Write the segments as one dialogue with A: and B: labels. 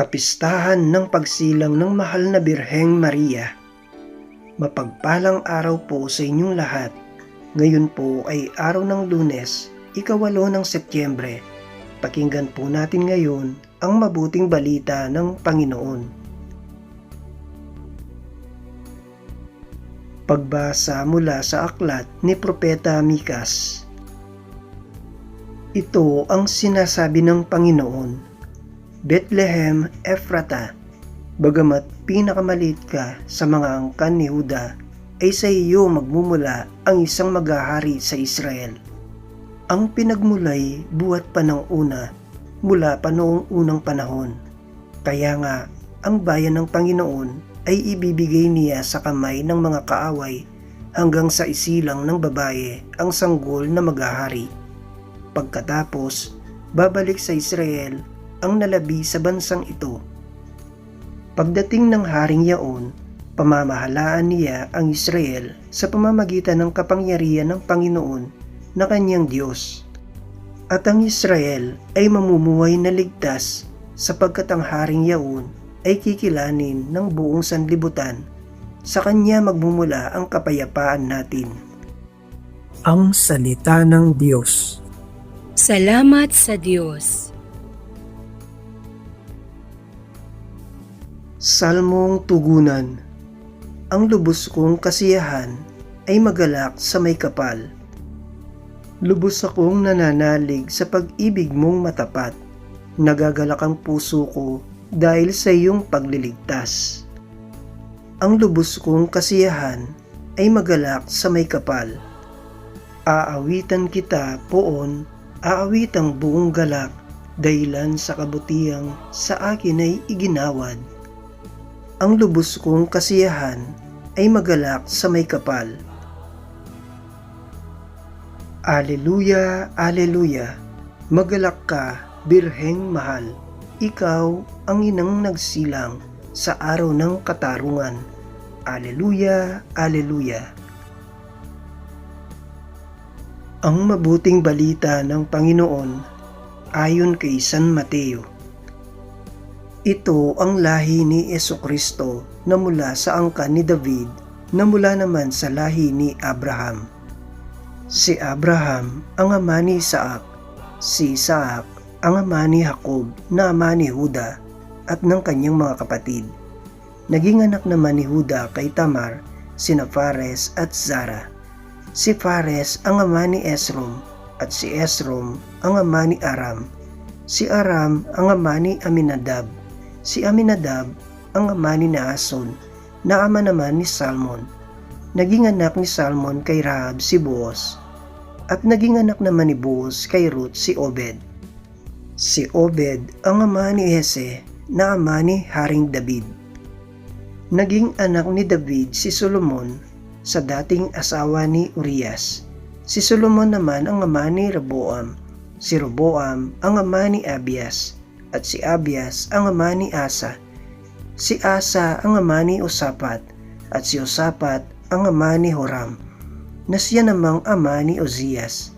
A: Kapistahan ng pagsilang ng mahal na Birheng Maria. Mapagpalang araw po sa inyong lahat. Ngayon po ay araw ng lunes, ikawalo ng Setyembre. Pakinggan po natin ngayon ang mabuting balita ng Panginoon. Pagbasa mula sa aklat ni Propeta Mikas. Ito ang sinasabi ng Panginoon Bethlehem Ephrata, bagamat pinakamaliit ka sa mga angkan ni Huda, ay sa iyo magmumula ang isang maghahari sa Israel. Ang pinagmulay buhat pa ng una, mula pa noong unang panahon. Kaya nga, ang bayan ng Panginoon ay ibibigay niya sa kamay ng mga kaaway hanggang sa isilang ng babae ang sanggol na maghahari. Pagkatapos, babalik sa Israel ang nalabi sa bansang ito. Pagdating ng haring yaon, pamamahalaan niya ang Israel sa pamamagitan ng kapangyarihan ng Panginoon na kanyang Diyos. At ang Israel ay mamumuhay na ligtas sapagkat ang haring yaon ay kikilanin ng buong sanlibutan. Sa kanya magmumula ang kapayapaan natin. Ang Salita ng Diyos
B: Salamat sa Diyos.
A: Salmong Tugunan Ang lubos kong kasiyahan ay magalak sa may kapal. Lubos akong nananalig sa pag-ibig mong matapat. Nagagalak ang puso ko dahil sa iyong pagliligtas. Ang lubos kong kasiyahan ay magalak sa may kapal. Aawitan kita poon, aawitang buong galak dahilan sa kabutihang sa akin ay iginawad ang lubos kong kasiyahan ay magalak sa may kapal. Aleluya, Aleluya, magalak ka, Birheng Mahal, ikaw ang inang nagsilang sa araw ng katarungan. Aleluya, Aleluya. Ang mabuting balita ng Panginoon ayon kay San Mateo. Ito ang lahi ni Kristo na mula sa angkan ni David na mula naman sa lahi ni Abraham. Si Abraham ang ama ni Isaac, si Isaac ang ama ni Jacob na ama ni Huda at ng kanyang mga kapatid. Naging anak naman ni Huda kay Tamar, sina Fares at Zara. Si Fares ang ama ni Esrom at si Esrom ang ama ni Aram. Si Aram ang ama ni Aminadab Si Aminadab ang ama ni Naason na ama naman ni Salmon. Naging anak ni Salmon kay Rahab si Boaz at naging anak naman ni Boaz kay Ruth si Obed. Si Obed ang ama ni Hese na ama ni Haring David. Naging anak ni David si Solomon sa dating asawa ni Urias. Si Solomon naman ang ama ni Reboam. Si Roboam ang ama ni Abias at si Abias ang ama ni Asa. Si Asa ang ama ni Usapat at si Usapat ang ama ni Horam na siya namang ama ni Ozias.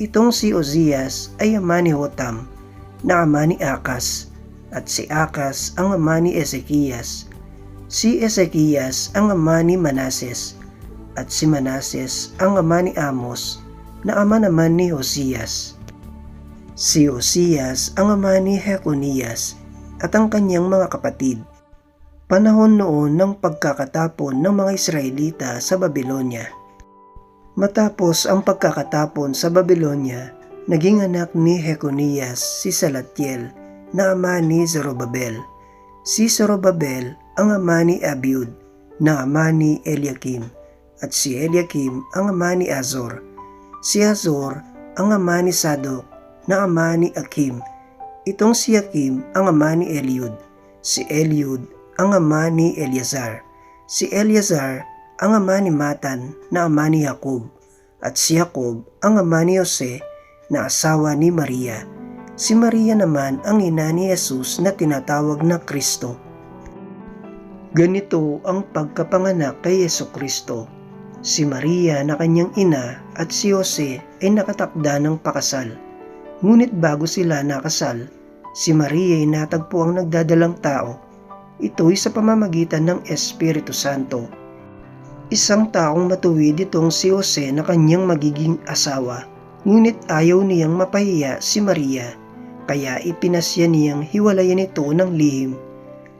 A: Itong si Ozias ay ama ni Hotam na ama ni Akas at si Akas ang ama ni Ezekias. Si Ezekias ang ama ni Manases at si Manases ang ama ni Amos na ama naman ni Hosias. Si Osias ang ama ni Heconias at ang kanyang mga kapatid. Panahon noon ng pagkakatapon ng mga Israelita sa Babylonia. Matapos ang pagkakatapon sa Babylonia, naging anak ni Heconias si Salatiel na ama ni Zorobabel. Si Zorobabel ang ama ni Abiud na ama ni Eliakim at si Eliakim ang ama ni Azor. Si Azor ang ama ni Sadok na ama ni Akim. Itong si Akim ang ama ni Eliud. Si Eliud ang ama ni Eleazar. Si Eleazar ang ama ni Matan na ama ni Jacob. At si Jacob ang ama ni Jose na asawa ni Maria. Si Maria naman ang ina ni Jesus na tinatawag na Kristo. Ganito ang pagkapanganak kay Yeso Kristo. Si Maria na kanyang ina at si Jose ay nakatakda ng pakasal Ngunit bago sila nakasal, Si Maria ay natagpo ang nagdadalang tao. Ito'y sa pamamagitan ng Espiritu Santo. Isang taong matuwid itong si Jose na kanyang magiging asawa. Ngunit ayaw niyang mapahiya si Maria, kaya ipinasya niyang hiwalayan ito ng lihim.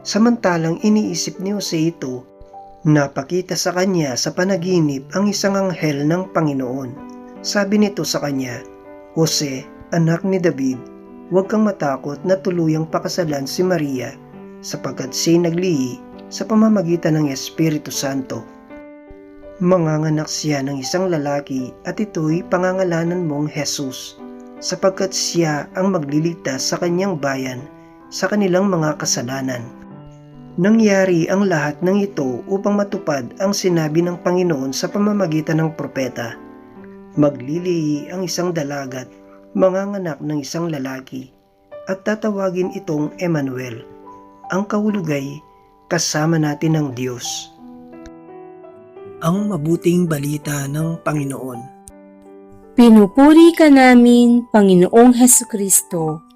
A: Samantalang iniisip ni Jose ito, napakita sa kanya sa panaginip ang isang anghel ng Panginoon. Sabi nito sa kanya, Jose, anak ni David, huwag kang matakot na tuluyang pakasalan si Maria sapagkat siya'y naglihi sa pamamagitan ng Espiritu Santo. Manganganak siya ng isang lalaki at ito'y pangangalanan mong Jesus sapagkat siya ang magliligtas sa kanyang bayan sa kanilang mga kasalanan. Nangyari ang lahat ng ito upang matupad ang sinabi ng Panginoon sa pamamagitan ng propeta. Maglilihi ang isang dalagat, manganganak ng isang lalaki, at tatawagin itong Emmanuel. Ang kahulugay, kasama natin ng Diyos. Ang mabuting balita ng Panginoon.
B: Pinupuri ka namin, Panginoong Heso Kristo.